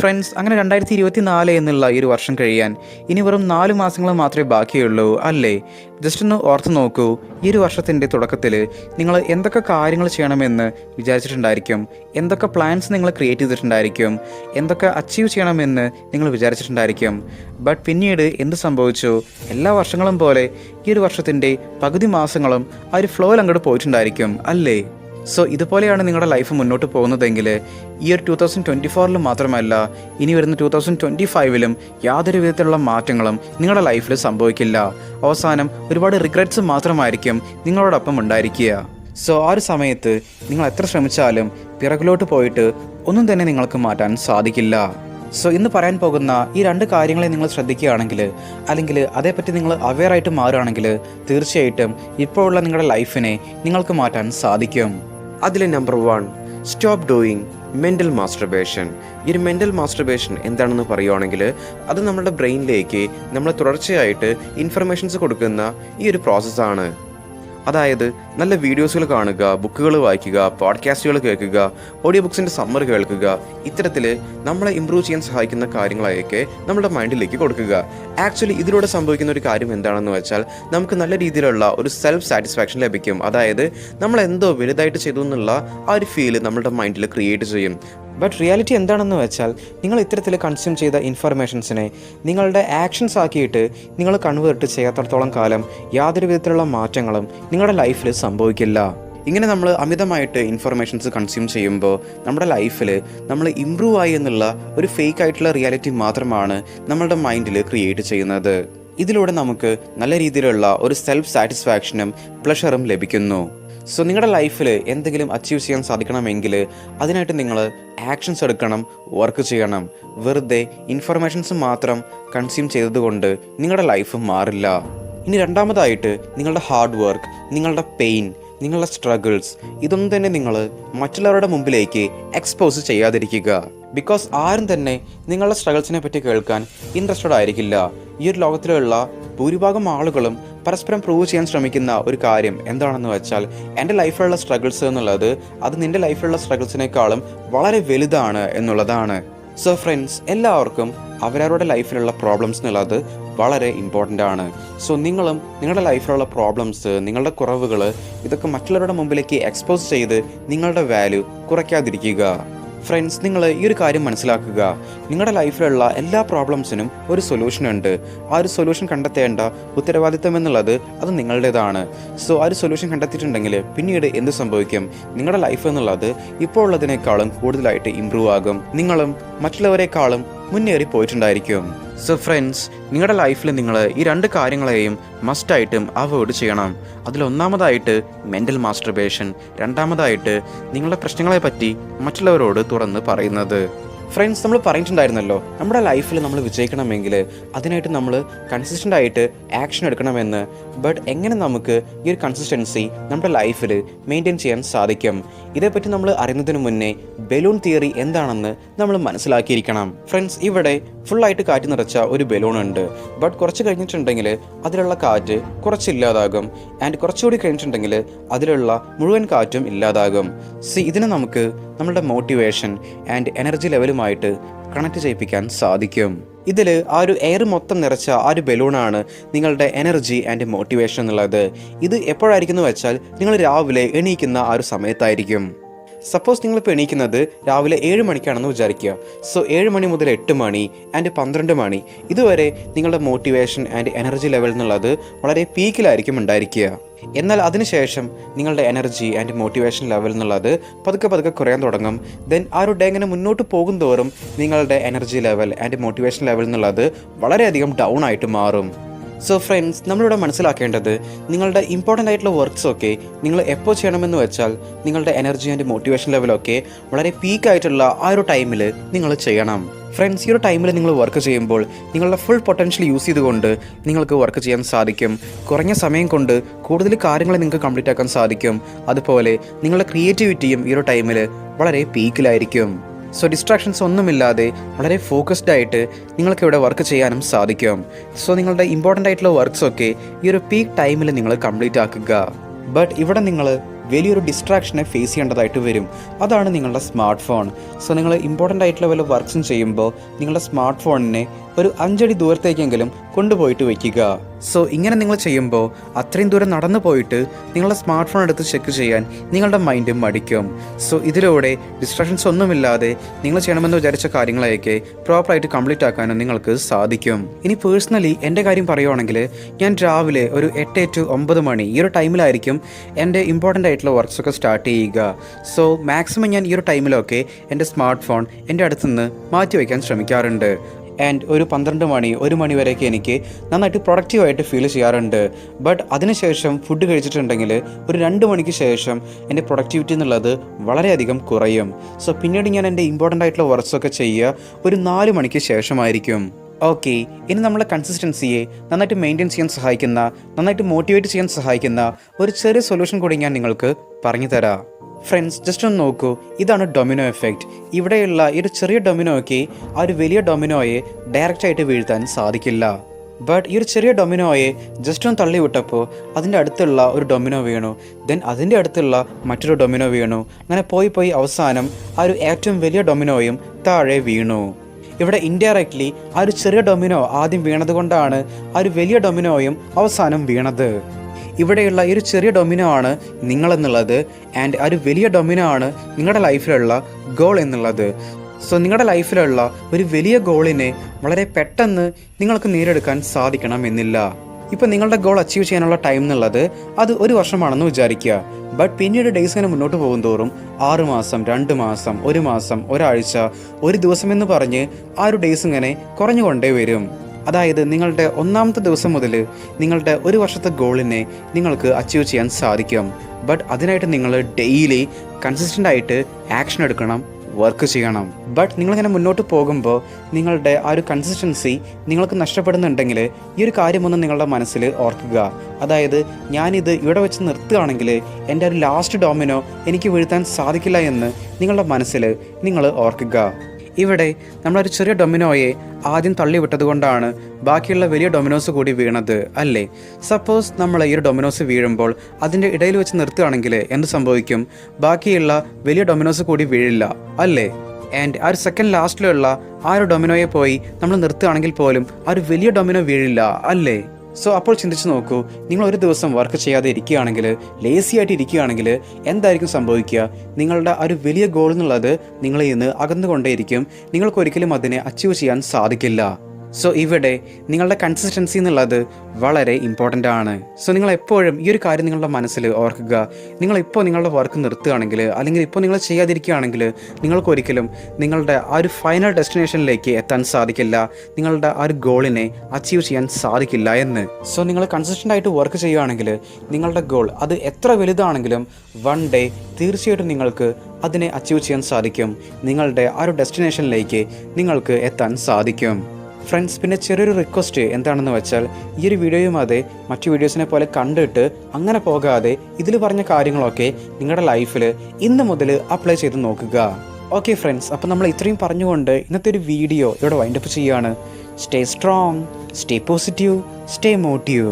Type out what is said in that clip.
Friends അങ്ങനെ രണ്ടായിരത്തി ഇരുപത്തി നാല് എന്നുള്ള ഈ ഒരു വർഷം കഴിയാൻ ഇനി വെറും നാല് മാസങ്ങൾ മാത്രമേ ബാക്കിയുള്ളൂ അല്ലേ? ജസ്റ്റ് ഒന്ന് ഓർത്ത് നോക്കൂ ഈ ഒരു വർഷത്തിന്റെ തുടക്കത്തിൽ നിങ്ങൾ എന്തൊക്കെ കാര്യങ്ങൾ ചെയ്യണമെന്ന് വിചാരിച്ചിട്ടുണ്ടായിരിക്കും? എന്തൊക്കെ പ്ലാൻസ് നിങ്ങൾ ക്രിയേറ്റ് ചെയ്തിട്ടുണ്ടായിരിക്കും? എന്തൊക്കെ അച്ചീവ് ചെയ്യണമെന്ന് നിങ്ങൾ വിചാരിച്ചിട്ടുണ്ടായിരിക്കും? ബട്ട് പിന്നീട് എന്ത് സംഭവിച്ചു? എല്ലാ വർഷങ്ങളും പോലെ ഈ ഒരു വർഷത്തിന്റെ പകുതി മാസങ്ങളും ആ ഒരു ഫ്ലോയിൽ അങ്ങോട്ട് പോയിട്ടുണ്ടായിരിക്കും അല്ലേ? സോ ഇതുപോലെയാണ് നിങ്ങളുടെ ലൈഫ് മുന്നോട്ട് പോകുന്നതെങ്കിൽ ഈ ഒരു ടു തൗസൻഡ് ട്വന്റി ഫോറിൽ മാത്രമല്ല ഇനി വരുന്ന ടു തൗസൻഡ് ട്വന്റി ഫൈവിലും യാതൊരു വിധത്തിലുള്ള മാറ്റങ്ങളും നിങ്ങളുടെ ലൈഫിൽ സംഭവിക്കില്ല. അവസാനം ഒരുപാട് റിഗ്രറ്റ്സ് മാത്രമായിരിക്കും നിങ്ങളോടൊപ്പം ഉണ്ടായിരിക്കുക. സോ ആ ഒരു സമയത്ത് നിങ്ങൾ എത്ര ശ്രമിച്ചാലും പിറകിലോട്ട് പോയിട്ട് ഒന്നും തന്നെ നിങ്ങൾക്ക് മാറ്റാൻ സാധിക്കില്ല. സോ ഇന്ന് പറയാൻ പോകുന്ന ഈ രണ്ട് കാര്യങ്ങളെ നിങ്ങൾ ശ്രദ്ധിക്കുകയാണെങ്കിൽ അല്ലെങ്കിൽ അതേപ്പറ്റി നിങ്ങൾ അവെയറായിട്ട് മാറുകയാണെങ്കിൽ തീർച്ചയായിട്ടും ഇപ്പോഴുള്ള നിങ്ങളുടെ ലൈഫിനെ നിങ്ങൾക്ക് മാറ്റാൻ സാധിക്കും. അതിലെ number one stop doing mental masturbation ഈ ഒരു മെന്റൽ മാസ്റ്റർബേഷൻ എന്താണെന്ന് പറയുവാണെങ്കിൽ അത് നമ്മുടെ ബ്രെയിനിലേക്ക് നമ്മൾ തുടർച്ചയായിട്ട് ഇൻഫർമേഷൻസ് കൊടുക്കുന്ന ഈ ഒരു പ്രോസസ്സാണ് അതായത് നല്ല വീഡിയോസുകൾ കാണുക ബുക്കുകൾ വായിക്കുക പോഡ്കാസ്റ്റുകൾ കേൾക്കുക ഓഡിയോ ബുക്സിന്റെ സമ്മർ കേൾക്കുക ഇത്തരത്തിൽ നമ്മളെ ഇമ്പ്രൂവ് ചെയ്യാൻ സഹായിക്കുന്ന കാര്യങ്ങളെയൊക്കെ നമ്മുടെ മൈൻഡിലേക്ക് കൊടുക്കുക. ആക്ച്വലി ഇതിലൂടെ സംഭവിക്കുന്ന ഒരു കാര്യം എന്താണെന്ന് വെച്ചാൽ നമുക്ക് നല്ല രീതിയിലുള്ള ഒരു സെൽഫ് സാറ്റിസ്ഫാക്ഷൻ ലഭിക്കും. അതായത് നമ്മൾ എന്തോ വലുതായിട്ട് ചെയ്തു എന്നുള്ള ആ ഒരു ഫീൽ നമ്മുടെ മൈൻഡിൽ ക്രിയേറ്റ് ചെയ്യും. ബട്ട് റിയാലിറ്റി എന്താണെന്ന് വെച്ചാൽ നിങ്ങൾ ഇത്തരത്തിൽ കൺസ്യൂം ചെയ്ത ഇൻഫർമേഷൻസിനെ നിങ്ങളുടെ ആക്ഷൻസ് ആക്കിയിട്ട് നിങ്ങൾ കൺവേർട്ട് ചെയ്യാത്തടത്തോളം കാലം യാതൊരു വിധത്തിലുള്ള മാറ്റങ്ങളും നിങ്ങളുടെ ലൈഫിൽ സംഭവിക്കില്ല. ഇങ്ങനെ നമ്മൾ അമിതമായിട്ട് ഇൻഫർമേഷൻസ് കൺസ്യൂം ചെയ്യുമ്പോൾ നമ്മുടെ ലൈഫിൽ നമ്മൾ ഇമ്പ്രൂവ് ആയി എന്നുള്ള ഒരു ഫേക്ക് ആയിട്ടുള്ള റിയാലിറ്റി മാത്രമാണ് നമ്മളുടെ മൈൻഡിൽ ക്രിയേറ്റ് ചെയ്യുന്നത്. ഇതിലൂടെ നമുക്ക് നല്ല രീതിയിലുള്ള ഒരു സെൽഫ് സാറ്റിസ്ഫാക്ഷനും പ്ലഷറും ലഭിക്കുന്നു. സോ നിങ്ങളുടെ ലൈഫിൽ എന്തെങ്കിലും അച്ചീവ് ചെയ്യാൻ സാധിക്കണമെങ്കിൽ അതിനായിട്ട് നിങ്ങൾ ആക്ഷൻസ് എടുക്കണം വർക്ക് ചെയ്യണം. വെറുതെ ഇൻഫർമേഷൻസ് മാത്രം കൺസ്യൂം ചെയ്തതുകൊണ്ട് നിങ്ങളുടെ ലൈഫ് മാറില്ല. ഇനി രണ്ടാമതായിട്ട് നിങ്ങളുടെ ഹാർഡ് വർക്ക് നിങ്ങളുടെ പെയിൻ നിങ്ങളുടെ സ്ട്രഗിൾസ് ഇതൊന്നും തന്നെ നിങ്ങൾ മറ്റുള്ളവരുടെ മുമ്പിലേക്ക് എക്സ്പോസ് ചെയ്യാതിരിക്കുക. ബിക്കോസ് ആരും തന്നെ നിങ്ങളുടെ സ്ട്രഗിൾസിനെ പറ്റി കേൾക്കാൻ ഇൻട്രസ്റ്റഡ് ആയിരിക്കില്ല. ഈ ഒരു ലോകത്തിലുള്ള ഭൂരിഭാഗം ആളുകളും പരസ്പരം പ്രൂവ് ചെയ്യാൻ ശ്രമിക്കുന്ന ഒരു കാര്യം എന്താണെന്ന് വെച്ചാൽ എന്റെ ലൈഫിലുള്ള സ്ട്രഗിൾസ് എന്നുള്ളത് അത് നിന്റെ ലൈഫിലുള്ള സ്ട്രഗിൾസിനേക്കാളും വളരെ വലുതാണ് എന്നുള്ളതാണ്. സോ ഫ്രണ്ട്സ് എല്ലാവർക്കും അവരവരുടെ ലൈഫിലുള്ള പ്രോബ്ലംസ് എന്നുള്ളത് വളരെ ഇമ്പോർട്ടന്റ് ആണ്. സോ നിങ്ങളും നിങ്ങളുടെ ലൈഫിലുള്ള പ്രോബ്ലംസ് നിങ്ങളുടെ കുറവുകൾ ഇതൊക്കെ മറ്റുള്ളവരുടെ മുമ്പിലേക്ക് എക്സ്പോസ് ചെയ്ത് നിങ്ങളുടെ വാല്യൂ കുറയ്ക്കാതിരിക്കുക. ഫ്രണ്ട്സ് നിങ്ങൾ ഈ ഒരു കാര്യം മനസ്സിലാക്കുക. നിങ്ങളുടെ ലൈഫിലുള്ള എല്ലാ പ്രോബ്ലംസിനും ഒരു സൊല്യൂഷൻ ഉണ്ട്. ആ ഒരു സൊല്യൂഷൻ കണ്ടെത്തേണ്ട ഉത്തരവാദിത്തം എന്നുള്ളത് അത് നിങ്ങളുടേതാണ്. സോ ആ ഒരു സൊല്യൂഷൻ കണ്ടെത്തിയിട്ടുണ്ടെങ്കിൽ പിന്നീട് എന്ത് സംഭവിക്കും? നിങ്ങളുടെ ലൈഫ് എന്നുള്ളത് ഇപ്പോൾ ഉള്ളതിനേക്കാളും കൂടുതലായിട്ട് ഇമ്പ്രൂവ് ആകും. നിങ്ങളും മറ്റുള്ളവരെക്കാളും മുന്നേറി പോയിട്ടുണ്ടായിരിക്കും സോ ഫ്രണ്ട്സ് നിങ്ങളുടെ ലൈഫിൽ നിങ്ങൾ ഈ രണ്ട് കാര്യങ്ങളെയും മസ്റ്റായിട്ടും അവോയ്ഡ് ചെയ്യണം. അതിലൊന്നാമതായിട്ട് മെന്റൽ മാസ്റ്റർബേഷൻ രണ്ടാമതായിട്ട് നിങ്ങളുടെ പ്രശ്നങ്ങളെ പറ്റി മറ്റുള്ളവരോട് തുറന്ന് പറയുന്നത്. ഫ്രണ്ട്സ് നമ്മൾ പറഞ്ഞിട്ടുണ്ടായിരുന്നല്ലോ നമ്മുടെ ലൈഫിൽ നമ്മൾ വിജയിക്കണമെങ്കിൽ അതിനായിട്ട് നമ്മൾ കൺസിസ്റ്റന്റ് ആയിട്ട് ആക്ഷൻ എടുക്കണമെന്ന്. ബട്ട് എങ്ങനെ നമുക്ക് ഈ ഒരു കൺസിസ്റ്റൻസി നമ്മുടെ ലൈഫിൽ മെയിന്റെയിൻ ചെയ്യാൻ സാധിക്കും? ഇതേപ്പറ്റി നമ്മൾ അറിയുന്നതിന് മുന്നേ ബലൂൺ തിയറി എന്താണെന്ന് നമ്മൾ മനസ്സിലാക്കിയിരിക്കണം. ഫ്രണ്ട്സ് ഇവിടെ ഫുള്ളായിട്ട് കാറ്റ് നിറച്ച ഒരു ബലൂൺ ഉണ്ട് ബട്ട് കുറച്ച് കഴിഞ്ഞിട്ടുണ്ടെങ്കിൽ അതിലുള്ള കാറ്റ് കുറച്ച് ഇല്ലാതാകും ആൻഡ് കുറച്ചുകൂടി കഴിഞ്ഞിട്ടുണ്ടെങ്കിൽ അതിലുള്ള മുഴുവൻ കാറ്റും ഇല്ലാതാകും. സി ഇതിനെ നമുക്ക് നമ്മളുടെ മോട്ടിവേഷൻ ആൻഡ് എനർജി ലെവലുമായിട്ട് കണക്ട് ചെയ്യിപ്പിക്കാൻ സാധിക്കും. ഇതിൽ ആ ഒരു എയർ മൊത്തം നിറച്ച ആ ഒരു ബലൂണാണ് നിങ്ങളുടെ എനർജി ആൻഡ് മോട്ടിവേഷൻ എന്നുള്ളത്. ഇത് എപ്പോഴായിരിക്കും എന്ന് വെച്ചാൽ നിങ്ങൾ രാവിലെ എണീക്കുന്ന ആ ഒരു സമയത്തായിരിക്കും. സപ്പോസ് നിങ്ങളിപ്പോൾ എണീക്കുന്നത് രാവിലെ ഏഴ് മണിക്കാണെന്ന് വിചാരിക്കുക. സോ ഏഴ് മണി മുതൽ എട്ട് മണി ആൻഡ് പന്ത്രണ്ട് മണി. ഇതുവരെ നിങ്ങളുടെ മോട്ടിവേഷൻ ആൻഡ് എനർജി ലെവൽ എന്നുള്ളത് വളരെ പീക്കിലായിരിക്കും ഉണ്ടായിരിക്കുക. എന്നാൽ അതിനുശേഷം നിങ്ങളുടെ എനർജി ആൻഡ് മോട്ടിവേഷൻ ലെവൽ എന്നുള്ളത് പതുക്കെ പതുക്കെ കുറയാൻ തുടങ്ങും. ദെൻ ആ ഒരു ഡേ ഇങ്ങനെ മുന്നോട്ട് പോകും തോറും നിങ്ങളുടെ energy level and motivation level എന്നുള്ളത് വളരെയധികം ഡൗൺ ആയിട്ട് മാറും. സോ ഫ്രണ്ട്സ് നമ്മളിവിടെ മനസ്സിലാക്കേണ്ടത് നിങ്ങളുടെ ഇമ്പോർട്ടന്റ് ആയിട്ടുള്ള വർക്ക്സ് ഒക്കെ നിങ്ങൾ എപ്പോൾ ചെയ്യണമെന്ന് വെച്ചാൽ നിങ്ങളുടെ എനർജി ആൻഡ് മോട്ടിവേഷൻ ലെവലൊക്കെ വളരെ പീക്ക് ആയിട്ടുള്ള ആ ഒരു ടൈമിൽ നിങ്ങൾ ചെയ്യണം. ഫ്രണ്ട്സ് ഈ ഒരു ടൈമിൽ നിങ്ങൾ വർക്ക് ചെയ്യുമ്പോൾ നിങ്ങളുടെ ഫുൾ പൊട്ടൻഷ്യൽ യൂസ് ചെയ്തുകൊണ്ട് നിങ്ങൾക്ക് വർക്ക് ചെയ്യാൻ സാധിക്കും. കുറഞ്ഞ സമയം കൊണ്ട് കൂടുതൽ കാര്യങ്ങൾ നിങ്ങൾക്ക് കംപ്ലീറ്റ് ആക്കാൻ സാധിക്കും. അതുപോലെ നിങ്ങളുടെ ക്രിയേറ്റിവിറ്റിയും ഈ ഒരു ടൈമിൽ വളരെ പീക്കിലായിരിക്കും സോ ഡിസ്ട്രാക്ഷൻസ് ഒന്നുമില്ലാതെ വളരെ ഫോക്കസ്ഡ് ആയിട്ട് നിങ്ങൾക്ക് ഇവിടെ വർക്ക് ചെയ്യാനും സാധിക്കും. സോ നിങ്ങളുടെ ഇമ്പോർട്ടന്റ് ആയിട്ടുള്ള വർക്ക്സ് ഒക്കെ ഈ ഒരു പീക്ക് ടൈമിൽ നിങ്ങൾ കംപ്ലീറ്റ് ആക്കുക. ബട്ട് ഇവിടെ നിങ്ങൾ വലിയൊരു ഡിസ്ട്രാക്ഷനെ ഫേസ് ചെയ്യേണ്ടതായിട്ട് വരും. അതാണ് നിങ്ങളുടെ സ്മാർട്ട് ഫോൺ സോ നിങ്ങൾ ഇമ്പോർട്ടന്റ് ആയിട്ടുള്ള വല്ല വർക്ക്സും ചെയ്യുമ്പോൾ നിങ്ങളുടെ സ്മാർട്ട് ഫോണിനെ ഒരു അഞ്ചടി ദൂരത്തേക്കെങ്കിലും കൊണ്ടുപോയിട്ട് വയ്ക്കുക സോ ഇങ്ങനെ നിങ്ങൾ ചെയ്യുമ്പോൾ അത്രയും ദൂരം നടന്നു പോയിട്ട് നിങ്ങളുടെ സ്മാർട്ട് ഫോൺ എടുത്ത് ചെക്ക് ചെയ്യാൻ നിങ്ങളുടെ മൈൻഡ് മടിക്കും. സോ ഇതിലൂടെ ഡിസ്ട്രാക്ഷൻസ് ഒന്നുമില്ലാതെ നിങ്ങൾ ചെയ്യണമെന്ന് വിചാരിച്ച കാര്യങ്ങളെയൊക്കെ പ്രോപ്പറായിട്ട് കംപ്ലീറ്റ് ആക്കാനും നിങ്ങൾക്ക് സാധിക്കും. ഇനി പേഴ്സണലി എന്റെ കാര്യം പറയുവാണെങ്കിൽ ഞാൻ രാവിലെ ഒരു എട്ട് ടു ഒമ്പത് മണി ഈ ഒരു ടൈമിലായിരിക്കും എന്റെ ഇമ്പോർട്ടന്റ് ആയിട്ടുള്ള വർക്ക്സൊക്കെ സ്റ്റാർട്ട് ചെയ്യുക. സോ മാക്സിമം ഞാൻ ഈ ഒരു ടൈമിലൊക്കെ എന്റെ സ്മാർട്ട് ഫോൺ എന്റെ അടുത്തുനിന്ന് മാറ്റി വയ്ക്കാൻ ശ്രമിക്കാറുണ്ട്. ആൻഡ് ഒരു പന്ത്രണ്ട് മണി ഒരു മണി വരെയൊക്കെ എനിക്ക് നന്നായിട്ട് പ്രൊഡക്റ്റീവായിട്ട് ഫീൽ ചെയ്യാറുണ്ട്. ബട്ട് അതിനുശേഷം ഫുഡ് കഴിച്ചിട്ടുണ്ടെങ്കിൽ ഒരു രണ്ട് മണിക്ക് ശേഷം എന്റെ പ്രൊഡക്ടിവിറ്റി എന്നുള്ളത് വളരെയധികം കുറയും. സോ പിന്നീട് ഞാൻ എന്റെ ഇമ്പോർട്ടന്റ് ആയിട്ടുള്ള വർക്ക്സൊക്കെ ചെയ്യുക ഒരു നാല് മണിക്ക് ശേഷമായിരിക്കും. ഓക്കെ ഇനി നമ്മളെ കൺസിസ്റ്റൻസിയെ നന്നായിട്ട് മെയിന്റെയിൻ ചെയ്യാൻ സഹായിക്കുന്ന നന്നായിട്ട് മോട്ടിവേറ്റ് ചെയ്യാൻ സഹായിക്കുന്ന ഒരു ചെറിയ സൊല്യൂഷൻ കൂടി ഞാൻ നിങ്ങൾക്ക് പറഞ്ഞു തരാം ഫ്രണ്ട്സ് ജസ്റ്റ് ഒന്ന് നോക്കൂ. ഇതാണ് ഡൊമിനോ എഫക്റ്റ് ഇവിടെയുള്ള ഈ ഒരു ചെറിയ ഡൊമിനോയ്ക്ക് ആ ഒരു വലിയ ഡൊമിനോയെ ഡയറക്റ്റ് ആയിട്ട് വീഴ്ത്താൻ സാധിക്കില്ല. ബട്ട് ഈ ഒരു ചെറിയ ഡൊമിനോയെ ജസ്റ്റ് ഒന്ന് തള്ളിവിട്ടപ്പോൾ അതിന്റെ അടുത്തുള്ള ഒരു ഡൊമിനോ വീണു. ദെൻ അതിന്റെ അടുത്തുള്ള മറ്റൊരു ഡൊമിനോ വീണു. അങ്ങനെ പോയി പോയി അവസാനം ആ ഒരു ഏറ്റവും വലിയ ഡൊമിനോയും താഴെ വീണു. ഇവിടെ ഇൻഡയറക്റ്റ്ലി ആ ഒരു ചെറിയ ഡൊമിനോ ആദ്യം വീണത് കൊണ്ടാണ് ആ ഒരു വലിയ ഡൊമിനോയും അവസാനം വീണത്. ഇവിടെയുള്ള ഒരു ചെറിയ ഡൊമിനോ ആണ് നിങ്ങളെന്നുള്ളത്. ആൻഡ് ഒരു വലിയ ഡൊമിനോ ആണ് നിങ്ങളുടെ ലൈഫിലുള്ള ഗോൾ എന്നുള്ളത്. സോ നിങ്ങളുടെ ലൈഫിലുള്ള ഒരു വലിയ ഗോളിനെ വളരെ പെട്ടെന്ന് നിങ്ങൾക്ക് നേടിയെടുക്കാൻ സാധിക്കണം എന്നില്ല. ഇപ്പം നിങ്ങളുടെ ഗോൾ അച്ചീവ് ചെയ്യാനുള്ള ടൈം എന്നുള്ളത് അത് ഒരു വർഷമാണെന്ന് വിചാരിക്കുക. ബട്ട് പിന്നീട് ഡേയ്സ് ഇങ്ങനെ മുന്നോട്ട് പോകും തോറും ആറ് മാസം രണ്ട് മാസം ഒരു മാസം ഒരാഴ്ച ഒരു ദിവസം എന്ന് പറഞ്ഞ് ആ ഒരു ഡേയ്സ് ഇങ്ങനെ കുറഞ്ഞുകൊണ്ടേ വരും. അതായത് നിങ്ങളുടെ ഒന്നാമത്തെ ദിവസം മുതൽ നിങ്ങളുടെ ഒരു വർഷത്തെ ഗോളിനെ നിങ്ങൾക്ക് അച്ചീവ് ചെയ്യാൻ സാധിക്കും. ബട്ട് അതിനായിട്ട് നിങ്ങൾ ഡെയിലി കൺസിസ്റ്റന്റ് ആയിട്ട് ആക്ഷൻ എടുക്കണം വർക്ക് ചെയ്യണം. ബട്ട് നിങ്ങളിങ്ങനെ മുന്നോട്ട് പോകുമ്പോൾ നിങ്ങളുടെ ആ ഒരു കൺസിസ്റ്റൻസി നിങ്ങൾക്ക് നഷ്ടപ്പെടുന്നുണ്ടെങ്കിൽ ഈ ഒരു കാര്യമൊന്നും നിങ്ങളുടെ മനസ്സിൽ ഓർക്കുക. അതായത് ഞാനിത് ഇവിടെ വെച്ച് നിർത്തുകയാണെങ്കിൽ എന്റെ ഒരു ലാസ്റ്റ് ഡോമിനോ എനിക്ക് വീഴ്ത്താൻ സാധിക്കില്ല എന്ന് നിങ്ങളുടെ മനസ്സിൽ നിങ്ങൾ ഓർക്കുക. ഇവിടെ നമ്മളൊരു ചെറിയ ഡൊമിനോയെ ആദ്യം തള്ളിവിട്ടതുകൊണ്ടാണ് ബാക്കിയുള്ള വലിയ ഡൊമിനോസ് കൂടി വീണത് അല്ലേ? സപ്പോസ് നമ്മൾ ഈ ഒരു ഡൊമിനോസ് വീഴുമ്പോൾ അതിന്റെ ഇടയിൽ വെച്ച് നിർത്തുകയാണെങ്കിൽ എന്ത് സംഭവിക്കും? ബാക്കിയുള്ള വലിയ ഡൊമിനോസ് കൂടി വീഴില്ല അല്ലേ? ആൻഡ് ആ ഒരു സെക്കൻഡ് ലാസ്റ്റിലുള്ള ആ ഒരു ഡൊമിനോയെ പോയി നമ്മൾ നിർത്തുകയാണെങ്കിൽ പോലും ആ ഒരു വലിയ ഡൊമിനോ വീഴില്ല അല്ലേ? സോ അപ്പോൾ ചിന്തിച്ച് നോക്കൂ നിങ്ങൾ ഒരു ദിവസം വർക്ക് ചെയ്യാതെ ഇരിക്കുകയാണെങ്കിൽ ലേസി ആയിട്ട് ഇരിക്കുകയാണെങ്കിൽ എന്തായിരിക്കും സംഭവിക്കുക? നിങ്ങളുടെ ഒരു വലിയ ഗോൾ എന്നുള്ളത് നിങ്ങളിൽ നിന്ന് അകന്നുകൊണ്ടേയിരിക്കും. നിങ്ങൾക്ക് ഒരിക്കലും അതിനെ അച്ചീവ് ചെയ്യാൻ സാധിക്കില്ല. സോ ഇവിടെ നിങ്ങളുടെ കൺസിസ്റ്റൻസി എന്നുള്ളത് വളരെ ഇമ്പോർട്ടന്റ് ആണ്. സോ നിങ്ങൾ എപ്പോഴും ഈ ഒരു കാര്യം നിങ്ങളുടെ മനസ്സിൽ ഓർക്കുക. നിങ്ങൾ ഇപ്പോൾ നിങ്ങളുടെ വർക്ക് നിർത്തുകയാണെങ്കിൽ അല്ലെങ്കിൽ ഇപ്പോൾ നിങ്ങൾ ചെയ്യാതിരിക്കുകയാണെങ്കിൽ നിങ്ങൾക്ക് ഒരിക്കലും നിങ്ങളുടെ ആ ഒരു ഫൈനൽ ഡെസ്റ്റിനേഷനിലേക്ക് എത്താൻ സാധിക്കില്ല. നിങ്ങളുടെ ആ ഒരു ഗോളിനെ അച്ചീവ് ചെയ്യാൻ സാധിക്കില്ല എന്ന്. സോ നിങ്ങൾ കൺസിസ്റ്റന്റ് ആയിട്ട് വർക്ക് ചെയ്യുകയാണെങ്കിൽ നിങ്ങളുടെ ഗോൾ അത് എത്ര വലുതാണെങ്കിലും വൺ ഡേ തീർച്ചയായിട്ടും നിങ്ങൾക്ക് അതിനെ അച്ചീവ് ചെയ്യാൻ സാധിക്കും. നിങ്ങളുടെ ആ ഒരു ഡെസ്റ്റിനേഷനിലേക്ക് നിങ്ങൾക്ക് എത്താൻ സാധിക്കും. ഫ്രണ്ട്സ് പിന്നെ ചെറിയൊരു റിക്വസ്റ്റ് എന്താണെന്ന് വെച്ചാൽ ഈ ഒരു വീഡിയോയും അതെ മറ്റു വീഡിയോസിനെ പോലെ കണ്ടിട്ട് അങ്ങനെ പോകാതെ ഇതിൽ പറഞ്ഞ കാര്യങ്ങളൊക്കെ നിങ്ങളുടെ ലൈഫിൽ ഇന്ന് മുതൽ അപ്ലൈ ചെയ്ത് നോക്കുക. ഓക്കെ ഫ്രണ്ട്സ് അപ്പോൾ നമ്മൾ ഇത്രയും പറഞ്ഞുകൊണ്ട് ഇന്നത്തെ ഒരു വീഡിയോ ഇവിടെ വൈൻഡപ്പ് ചെയ്യുകയാണ്. Stay strong stay positive stay motive